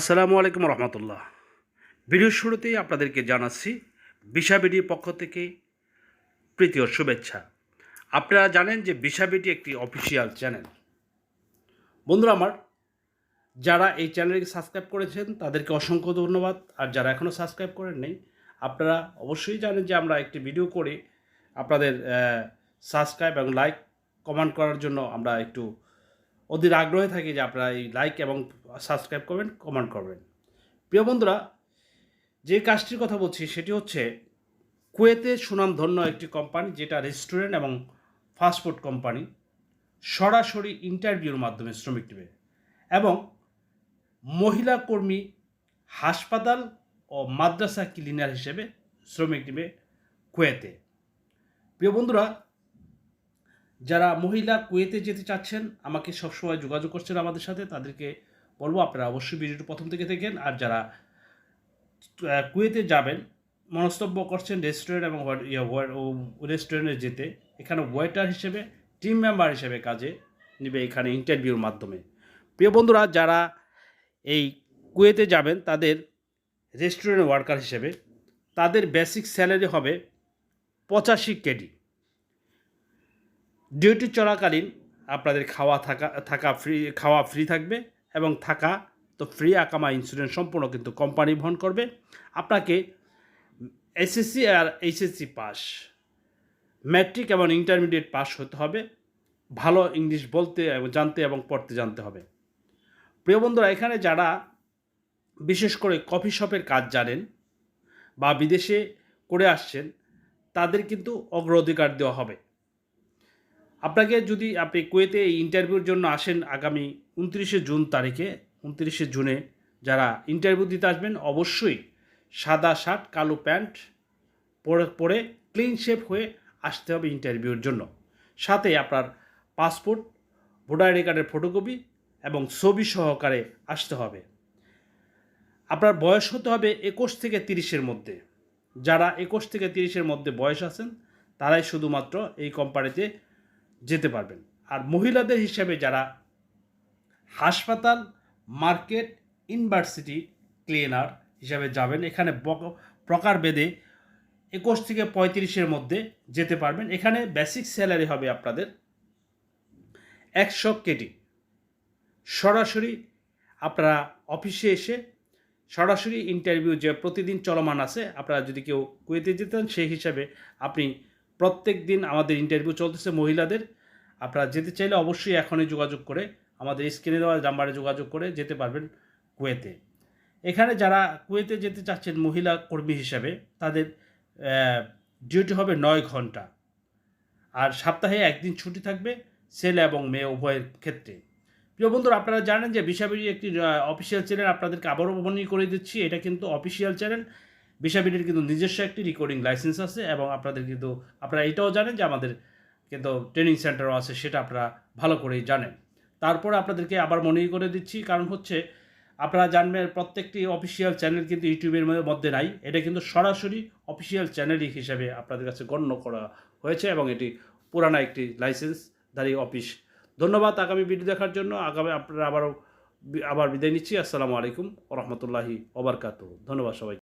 আসসালামু আলাইকুম রহমতুল্লাহ। ভিডিওর শুরুতেই আপনাদেরকে জানাচ্ছি বিশাবিডির পক্ষ থেকে প্রীতি ও শুভেচ্ছা। আপনারা জানেন যে বিশাবিডি একটি অফিসিয়াল চ্যানেল। বন্ধুরা আমার, যারা এই চ্যানেলকে সাবস্ক্রাইব করেছেন, তাদেরকে অসংখ্য ধন্যবাদ। আর যারা এখনও সাবস্ক্রাইব করেন নেই, আপনারা অবশ্যই জানেন যে আমরা একটি ভিডিও করে আপনাদের সাবস্ক্রাইব এবং লাইক কমেন্ট করার জন্য আমরা একটু অধীর আগ্রহে থাকি যে আপনারা এই লাইক এবং সাবস্ক্রাইব করবেন কমেন্ট করবেন। প্রিয় বন্ধুরা, যে কাজটির কথা বলছি সেটি হচ্ছে কুয়েতে সুনামধন্য একটি কোম্পানি যেটা রেস্টুরেন্ট এবং ফাস্টফুড কোম্পানি সরাসরি ইন্টারভিউর মাধ্যমে শ্রমিক নেবে এবং মহিলা কর্মী হাসপাতাল ও মাদ্রাসা ক্লিনার হিসেবে শ্রমিক নেবে কুয়েতে। প্রিয় বন্ধুরা যারা মহিলা কুয়েতে যেতে চাচ্ছেন, আমাকে সবসময় যোগাযোগ করছেন আমাদের সাথে, তাদেরকে বলব আপনারা অবশ্যই ভিডিওটি প্রথম থেকে দেখেন। আর যারা কুয়েতে যাবেন, মনস্তব্য করছেন রেস্টুরেন্ট এবং রেস্টুরেন্টে যেতে, এখানে ওয়েটার হিসেবে, টিম মেম্বার হিসেবে কাজে নেবে এখানে ইন্টারভিউর মাধ্যমে। প্রিয় বন্ধুরা, যারা এই কুয়েতে যাবেন, তাদের রেস্টুরেন্ট ওয়ার্কার হিসেবে, তাদের বেসিক স্যালারি হবে পঁচাশি কেডি। ডিউটি চলাকালীন আপনাদের খাওয়া থাকা থাকা ফ্রি খাওয়া ফ্রি থাকবে এবং থাকা তো ফ্রি আকামা ইন্স্যুরেন্স সম্পূর্ণ কিন্তু কোম্পানি বহন করবে। আপনাকে এসএসসি আর এইচএসসি পাস ম্যাট্রিক এবং ইন্টারমিডিয়েট পাস হতে হবে। ভালো ইংলিশ বলতে এবং জানতে এবং পড়তে জানতে হবে। প্রিয় বন্ধুরা, এখানে যারা বিশেষ করে কফি শপের কাজ জানেন বা বিদেশে করে আসছেন, তাদের কিন্তু অগ্রাধিকার দেওয়া হবে। আপনাকে যদি আপনি কুয়েতে এই ইন্টারভিউর জন্য আসেন আগামী উনত্রিশে জুন তারিখে, উনত্রিশে জুনে যারা ইন্টারভিউ দিতে আসবেন, অবশ্যই সাদা শার্ট, কালো প্যান্ট পরে পরে ক্লিন শেপ হয়ে আসতে হবে ইন্টারভিউর জন্য। সাথে আপনার পাসপোর্ট ভোটার আইডি কার্ডের ফটোকপি এবং ছবি সহকারে আসতে হবে। আপনার বয়স হতে হবে একুশ থেকে তিরিশের মধ্যে। যারা একুশ থেকে তিরিশের মধ্যে বয়স আছেন, তারাই শুধুমাত্র এই কোম্পানিতে যেতে পারবেন। আর মহিলাদের হিসাবে যারা হাসপাতাল, মার্কেট, ইউনিভার্সিটি ক্লিনার হিসাবে যাবেন, এখানে প্রকার প্রকারভেদে একুশ থেকে পঁয়ত্রিশের মধ্যে যেতে পারবেন। এখানে বেসিক স্যালারি হবে আপনাদের একশো কেটি। সরাসরি আপনারা অফিসে এসে সরাসরি ইন্টারভিউ যে প্রতিদিন চলমান আছে, আপনারা যদি কেউ কুয়েতে যেতেন সেই হিসাবে আপনি প্রত্যেক দিন আমাদের ইন্টারভিউ চলতেছে মহিলাদের। আপনারা যেতে চাইলে অবশ্যই এখনই যোগাযোগ করে আমাদের স্ক্রিনে দেওয়া নাম্বারে যোগাযোগ করে যেতে পারবেন কুয়েতে। এখানে যারা কুয়েতে যেতে চাচ্ছেন মহিলা কর্মী হিসাবে, তাদের ডিউটি হবে নয় ঘণ্টা। আর সপ্তাহে একদিন ছুটি থাকবে ছেলে এবং মেয়ে উভয়ের ক্ষেত্রে। প্রিয় বন্ধুরা, আপনারা জানেন যে বিশাবিড়ি একটি অফিসিয়াল চ্যানেল আপনাদেরকে আবারও মনে করে দিচ্ছি। এটা কিন্তু অফিসিয়াল চ্যানেল বিশাবিডির কিন্তু নিজস্ব একটি রেকর্ডিং লাইসেন্স আছে এবং আপনাদের কিন্তু, আপনারা এটাও জানেন যে আমাদের কিন্তু ট্রেনিং সেন্টারও আছে, সেটা আপনারা ভালো করেই জানেন। তারপরে আপনাদেরকে আবার মনে করে দিচ্ছি, কারণ হচ্ছে আপনারা জানবেন প্রত্যেকটি অফিসিয়াল চ্যানেল কিন্তু ইউটিউবের মধ্যে- নাই। এটা কিন্তু সরাসরি অফিসিয়াল চ্যানেল হিসেবে আপনাদের কাছে গণ্য করা হয়েছে এবং এটি পুরানা একটি লাইসেন্সধারী অফিস ধন্যবাদ আগামী ভিডিও দেখার জন্য। আগামী, আপনারা আবারও আবার বিদায় নিচ্ছি। আসসালামু আলাইকুম রহমতুল্লাহি ওবরকাত ধন্যবাদ সবাই